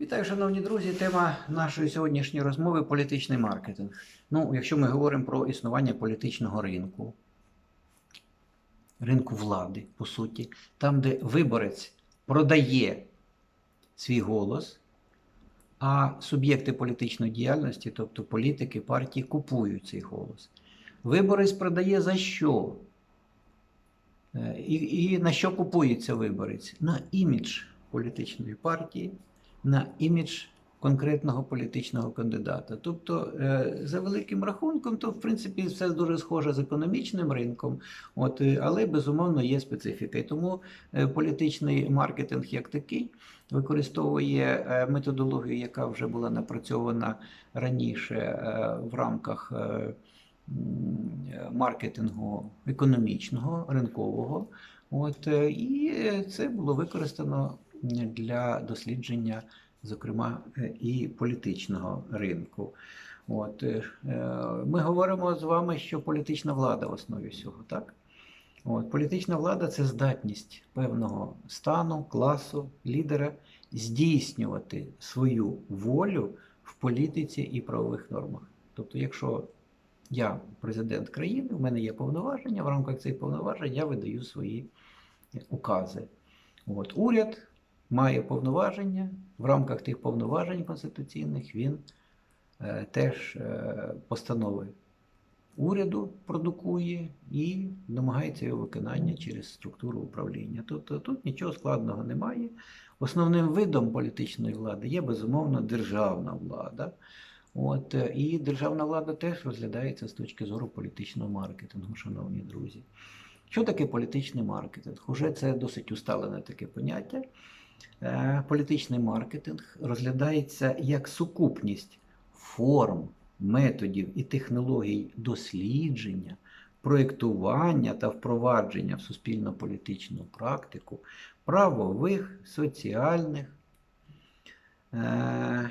Вітаю, шановні друзі. Тема нашої сьогоднішньої розмови політичний маркетинг. Ну, якщо ми говоримо про існування політичного ринку, ринку влади, по суті, там, де виборець продає свій голос, а суб'єкти політичної діяльності, тобто політики, партії, купують цей голос. Виборець продає за що? Е, І, і на що купується виборець? На імідж політичної партії, на імідж конкретного політичного кандидата. Тобто, е, за великим рахунком, то в принципі все дуже схоже з економічним ринком, от, е, але безумовно є специфіка. І тому е, політичний маркетинг як такий використовує методологію, яка вже була напрацьована раніше в рамках. маркетингу економічного, ринкового. От, і це було використано для дослідження, зокрема, е, і політичного ринку. От, е, е, ми говоримо з вами, що політична влада в основі всього, так? От, політична влада це здатність певного стану, класу, лідера здійснювати свою волю в політиці і правових нормах. Тобто, якщо я президент країни, в мене є повноваження, в рамках цих повноважень я видаю свої укази. От, уряд має повноваження, в рамках тих повноважень конституційних він е, теж е, постанови уряду продукує і намагається його виконання через структуру управління. Тобто тут нічого складного немає. Основним видом політичної влади є безумовно державна влада. От, е, і державна влада теж розглядається з точки зору політичного маркетингу, шановні друзі. Що таке політичний маркетинг? Уже це досить усталене таке поняття. Е, Політичний маркетинг розглядається як сукупність форм, методів і технологій дослідження, проєктування та впровадження в суспільно-політичну практику правових, соціальних, е,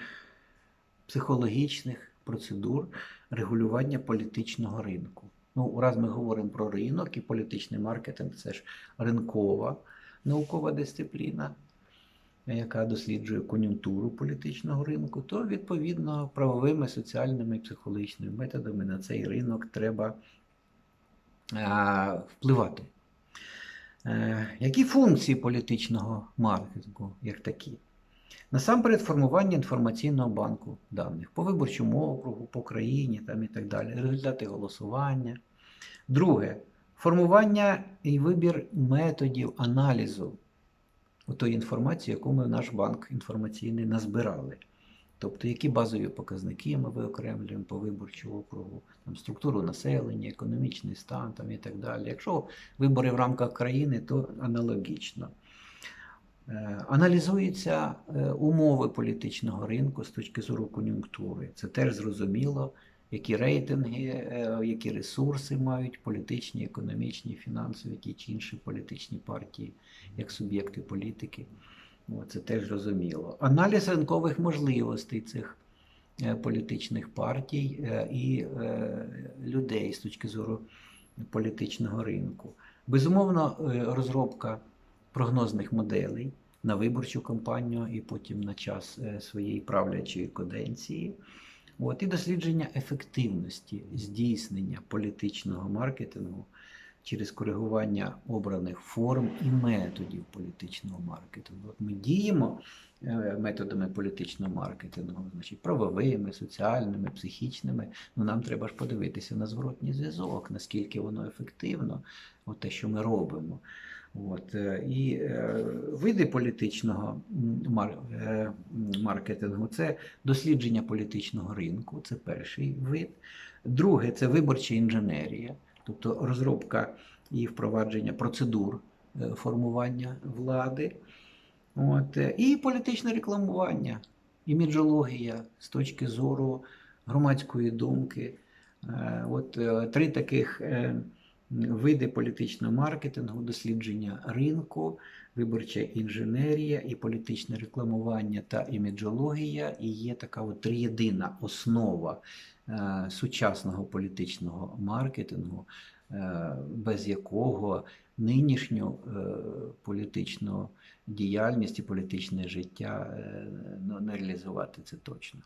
психологічних процедур регулювання політичного ринку. Ну, раз ми говоримо про ринок і політичний маркетинг, це ж ринкова наукова дисципліна, яка досліджує кон'юнктуру політичного ринку, то відповідно правовими, соціальними і психологічними методами на цей ринок треба а, впливати. Е, які функції політичного маркетингу як такі? Насамперед, формування інформаційного банку даних по виборчому округу, по країні там і так далі, результати голосування. Друге, формування і вибір методів аналізу тої інформації, яку ми наш банк інформаційний назбирали. Тобто, які базові показники ми виокремлюємо по виборчому округу, там, структуру населення, економічний стан там, і так далі. Якщо вибори в рамках країни, то аналогічно. Е, Аналізуються е, умови політичного ринку з точки зору кон'юнктури. Це теж зрозуміло, які рейтинги, е, які ресурси мають політичні, економічні, фінансові, ті чи інші політичні партії, як суб'єкти політики. Це теж зрозуміло. Аналіз ринкових можливостей цих е, політичних партій е, і людей з точки зору політичного ринку. Безумовно, розробка прогнозних моделей на виборчу кампанію і потім на час своєї правлячої каденції. От, і дослідження ефективності здійснення політичного маркетингу через коригування обраних форм і методів політичного маркетингу. От ми діємо е, методами політичного маркетингу, значить, правовими, соціальними, психічними. Ну, нам треба ж подивитися на зворотній зв'язок, наскільки воно ефективно, от те, що ми робимо. От, е, і е, види політичного мар, е, маркетингу це дослідження політичного ринку, це перший вид. Друге це виборча інженерія, тобто розробка і впровадження процедур е, формування влади. От, е, і політичне рекламування, іміджологія з точки зору громадської думки. Е, От три таких види політичного маркетингу, дослідження ринку, виборча інженерія і політичне рекламування та іміджологія. І є така от триєдина основа е, сучасного політичного маркетингу, е, без якого нинішню е, політичну діяльність і політичне життя ну, не реалізувати це точно.